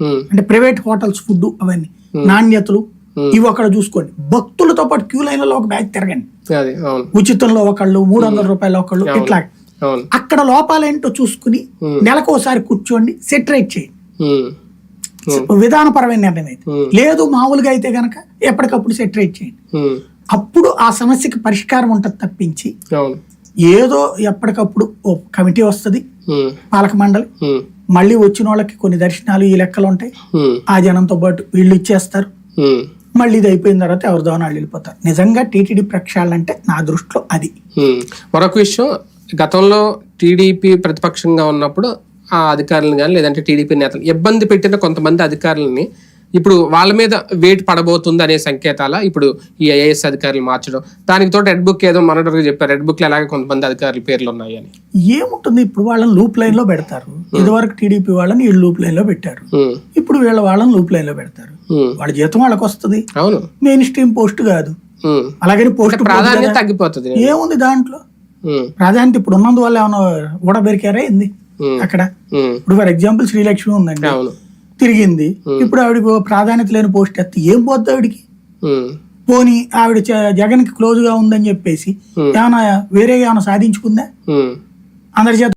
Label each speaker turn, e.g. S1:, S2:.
S1: ఉమ్,
S2: అంటే private hotels food అవన్నీ నాణ్యతలు ఇవి అక్కడ చూసుకోండి. భక్తులతో పాటు క్యూ లైన్లలో ఒక బ్యాచ్ తిరగండి. ఉచితంలో ఒకళ్ళు మూడు వందల రూపాయలు ఒకళ్ళు ఇట్లా అక్కడ లోపాలేంటో చూసుకుని నెలకు ఒకసారి కూర్చోండి సెటరేట్ చేయండి. విధానపరమైన నిర్ణయం అయితే.
S1: Hmm.
S2: లేదు మామూలుగా అయితే గనక ఎప్పటికప్పుడు సెటరేట్ చేయండి. అప్పుడు ఆ సమస్యకి పరిష్కారం ఉంటుంది తప్పించి ఏదో ఎప్పటికప్పుడు ఓ కమిటీ వస్తుంది పాలక మండలి మళ్ళీ వచ్చిన వాళ్ళకి కొన్ని దర్శనాలు ఈ లెక్కలు ఉంటాయి. ఆ జనంతో పాటు వీళ్ళు ఇచ్చేస్తారు. మళ్ళీ ఇది అయిపోయిన తర్వాత ఎవరిదో వాళ్ళు వెళ్ళిపోతారు. నిజంగా టీటీడీ ప్రక్షాళన అంటే నా దృష్టిలో అది.
S1: మరొక విషయం గతంలో టీడీపీ ప్రతిపక్షంగా ఉన్నప్పుడు ఆ అధికారులను కానీ లేదంటే టీడీపీ నేతలు ఇబ్బంది పెట్టిన కొంతమంది అధికారులని ఇప్పుడు వాళ్ళ మీద వెయిట్ పడబోతుంది అనే సంకేతాల ఇప్పుడు ఈ ఐఏఎస్ అధికారులు మార్చడం. దానికి తోటి రెడ్ బుక్ ఏదో మనోడర్ చెప్పారు. రెడ్ బుక్లో అలాగే కొంతమంది అధికారుల పేర్లు ఉన్నాయి అని.
S2: ఏముంటుంది? ఇప్పుడు వాళ్ళని లూప్ లైన్లో పెడతారు. ఇదివరకు టీడీపీ వాళ్ళని వీళ్ళు లూప్ లైన్లో పెట్టారు. ఇప్పుడు వీళ్ళ వాళ్ళని లూప్ లైన్లో పెడతారు. వాళ్ళ జీతం వాళ్ళకి వస్తుంది.
S1: అవును.
S2: మెయిన్ స్ట్రీమ్ పోస్ట్ కాదు.
S1: ఉమ్.
S2: అలాగని పోస్ట్
S1: ప్రాధాన్యత తగ్గిపోతుంది.
S2: ఏముంది దాంట్లో? ప్రాధాన్యత ఇప్పుడు ఉన్నందువల్ల ఏమైనా ఊడబెరికారా ఏంది? అక్కడ? ఇప్పుడు ఫర్ ఎగ్జాంపుల్ శ్రీలక్ష్మి ఉందండి.
S1: అవును.
S2: తిరిగింది. ఇప్పుడు ఆవిడకి ప్రాధాన్యత లేని పోస్ట్ ఎత్తే ఏం పోద్ది ఆవిడకి? పోనీ ఆవిడ జగన్కి క్లోజ్గా ఉందని చెప్పేసి ఏమైనా వేరే ఏమైనా సాధించుకుందా. అందరి చేత